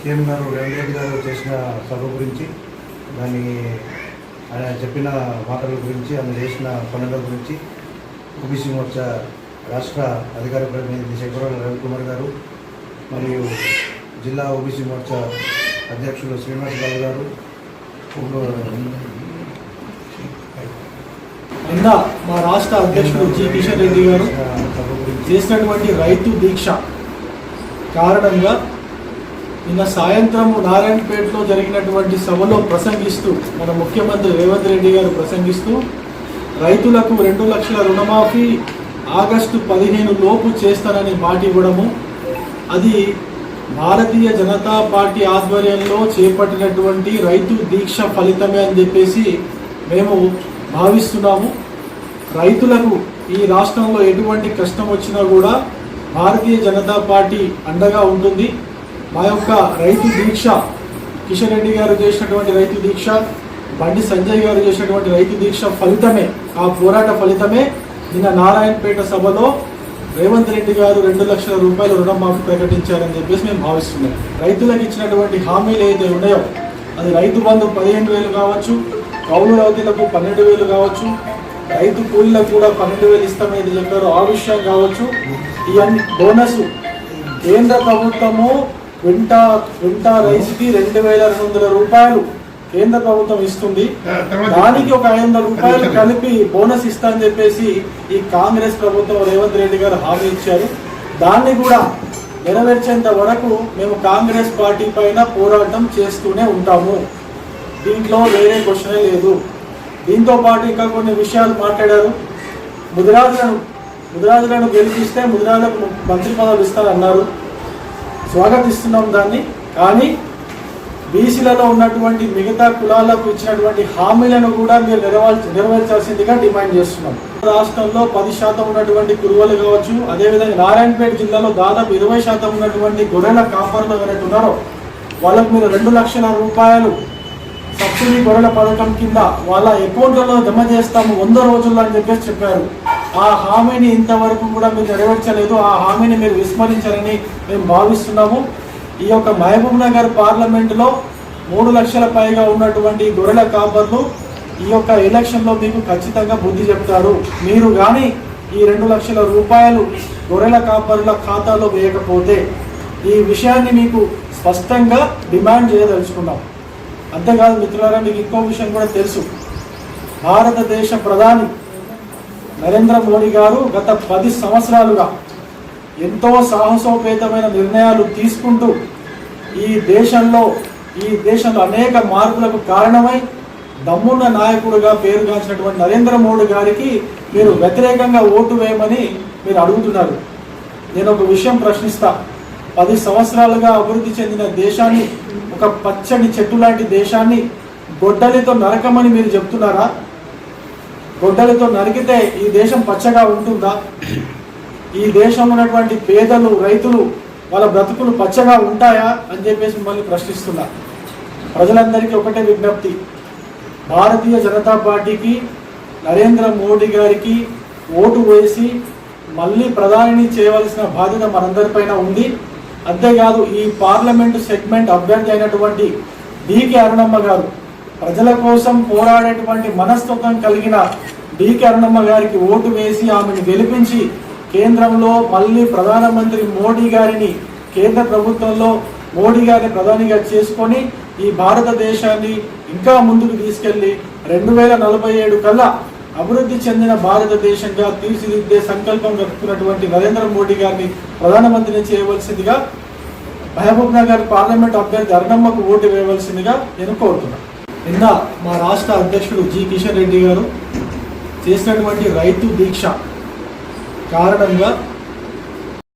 CM గారు రేవంత్ గారు చేసిన సభ గురించి దాన్ని ఆయన చెప్పిన మాటల గురించి ఆయన చేసిన పనుల గురించి ఓబీసీ మోర్చా రాష్ట్ర అధికార ప్రతినిధి శేఖరరావు రవికుమార్ గారు మరియు జిల్లా ఓబీసీ మోర్చా అధ్యక్షులు శ్రీనివాస్ బాబు గారు నిన్న మా రాష్ట్ర అధ్యక్షుడు జి. కిషన్ రెడ్డి గారు చేసినటువంటి రైతు దీక్ష కారణంగా నిన్న సాయంత్రం నారాయణపేటలో జరిగినటువంటి సభలో ప్రసంగిస్తూ మన ముఖ్యమంత్రి రేవంత్ రెడ్డి గారు ప్రసంగిస్తూ రైతులకు రెండు లక్షల రుణమాఫీ ఆగస్టు పదిహేను లోపు చేస్తానని మాట ఇవ్వడము అది భారతీయ జనతా పార్టీ ఆధ్వర్యంలో చేపట్టినటువంటి రైతు దీక్ష ఫలితమే అని చెప్పేసి మేము భావిస్తున్నాము. రైతులకు ఈ రాష్ట్రంలో ఎటువంటి కష్టం వచ్చినా కూడా భారతీయ జనతా పార్టీ అండగా ఉంటుంది. మా యొక్క రైతు దీక్ష కిషన్ రెడ్డి గారు చేసినటువంటి రైతు దీక్ష బండి సంజయ్ గారు చేసినటువంటి రైతు దీక్ష ఫలితమే ఆ పోరాట ఫలితమే. నిన్న నారాయణపేట సభలో రేవంత్ రెడ్డి గారు రెండు లక్షల రూపాయల రుణమాఫీ ప్రకటించారని చెప్పేసి మేము భావిస్తున్నాం. రైతులకు ఇచ్చినటువంటి హామీలు ఏదైతే ఉన్నాయో అది రైతు బంధు పదిహేను వేలు కావచ్చు కౌలు రైతులకు పన్నెండు వేలు కావచ్చు రైతు కూలీలకు కూడా పన్నెండు వేలు ఇస్తామని చెప్పారు. ఆ విషయం కావచ్చు ఇవన్నీ బోనస్ కేంద్ర ప్రభుత్వము క్వింటా క్వింటా రైస్కి రెండు వేల రెండు వందల రూపాయలు కేంద్ర ప్రభుత్వం ఇస్తుంది. దానికి ఒక ఐదు వందల రూపాయలు కలిపి బోనస్ ఇస్తా అని చెప్పేసి ఈ కాంగ్రెస్ ప్రభుత్వం రేవంత్ రెడ్డి గారు హామీ ఇచ్చారు. దాన్ని కూడా నెరవేర్చేంత వరకు మేము కాంగ్రెస్ పార్టీ పైన పోరాటం చేస్తూనే ఉంటాము. దీంట్లో వేరే క్వశ్చనే లేదు. దీంతో పాటు ఇంకా కొన్ని విషయాలు మాట్లాడారు. ముదిరాజులను ముదిరాజులను గెలిపిస్తే ముదిరాజులకు మంత్రి పదవులు ఇస్తారన్నారు స్వాగతిస్తున్నాం దాన్ని. కానీ బీసీలలో ఉన్నటువంటి మిగతా కులాలకు ఇచ్చినటువంటి హామీలను కూడా మీరు నెరవేర్చ నెరవేర్చాల్సిందిగా డిమాండ్ చేస్తున్నాం. రాష్ట్రంలో పది శాతం ఉన్నటువంటి కురువలు కావచ్చు అదేవిధంగా నారాయణపేట జిల్లాలో దాదాపు ఇరవై శాతం ఉన్నటువంటి గొర్రెల కాపర్లు ఎవరైతే ఉన్నారో వాళ్ళకు మీరు రెండు లక్షల రూపాయలు సబ్సిడీ గొర్రెల పథకం కింద వాళ్ళ అకౌంట్లలో జమ చేస్తాము వంద రోజుల్లో అని చెప్పేసి చెప్పారు. ఆ హామీని ఇంతవరకు కూడా మీరు నెరవేర్చలేదు. ఆ హామీని మీరు విస్మరించారని మేము భావిస్తున్నాము. ఈ యొక్క మహబూబ్ నగర్ పార్లమెంటులో మూడు లక్షల పైగా ఉన్నటువంటి గొర్రెల కాపర్లు ఈ యొక్క ఎలక్షన్లో మీకు ఖచ్చితంగా బుద్ధి చెప్తారు. మీరు కానీ ఈ రెండు లక్షల రూపాయలు గొర్రెల కాపరుల ఖాతాలో వేయకపోతే ఈ విషయాన్ని మీకు స్పష్టంగా డిమాండ్ చేయదలుచుకున్నాం. అంతేకాదు మిత్రులారా మీకు ఇంకో విషయం కూడా తెలుసు. భారతదేశ ప్రధాని నరేంద్ర మోడీ గారు గత పది సంవత్సరాలుగా ఎంతో సాహసోపేతమైన నిర్ణయాలు తీసుకుంటూ ఈ దేశంలో ఈ దేశంలో అనేక మార్పులకు కారణమై దమ్మున్న నాయకుడిగా పేరుగాంచినటువంటి నరేంద్ర మోడీ గారికి మీరు వ్యతిరేకంగా ఓటు వేయమని మీరు అడుగుతున్నారు. నేను ఒక విషయం ప్రశ్నిస్తా. పది సంవత్సరాలుగా అభివృద్ధి చెందిన దేశాన్ని ఒక పచ్చని చెట్టు లాంటి దేశాన్ని గొడ్డలితో నరకమని మీరు చెప్తున్నారా? గొడ్డలతో నరికితే ఈ దేశం పచ్చగా ఉంటుందా? ఈ దేశంలో ఉన్నటువంటి పేదలు రైతులు వాళ్ళ బ్రతుకులు పచ్చగా ఉంటాయా అని చెప్పేసి మిమ్మల్ని ప్రశ్నిస్తున్నా. ప్రజలందరికీ ఒకటే విజ్ఞప్తి. భారతీయ జనతా పార్టీకి నరేంద్ర మోడీ గారికి ఓటు వేసి మళ్ళీ ప్రధానిని చేయవలసిన బాధ్యత మనందరిపైన ఉంది. అంతేకాదు ఈ పార్లమెంటు సెగ్మెంట్ అభ్యర్థి అయినటువంటి డికే అరుణమ్మ గారు ప్రజల కోసం పోరాడేటువంటి మనస్తత్వం కలిగిన డికే అన్నమ్మ గారికి ఓటు వేసి ఆమెను గెలిపించి కేంద్రంలో మళ్ళీ ప్రధానమంత్రి మోడీ గారిని కేంద్ర ప్రభుత్వంలో మోడీ గారిని ప్రధానిగా చేసుకొని ఈ భారతదేశాన్ని ఇంకా ముందుకు తీసుకెళ్ళి రెండు వేల నలభై ఏడు కల్లా అభివృద్ధి చెందిన భారతదేశంగా తీర్చిదిద్దే సంకల్పం కలుపుకున్నటువంటి నరేంద్ర మోడీ గారిని ప్రధానమంత్రిని చేయవలసిందిగా మహబూబ్ నగర్ పార్లమెంట్ అభ్యర్థి అరుణమ్మకు ఓటు వేయవలసిందిగా నేను కోరుతున్నాను. నిన్న మా రాష్ట్ర అధ్యక్షుడు జి. కిషన్ రెడ్డి గారు చేసినటువంటి రైతు దీక్ష కారణంగా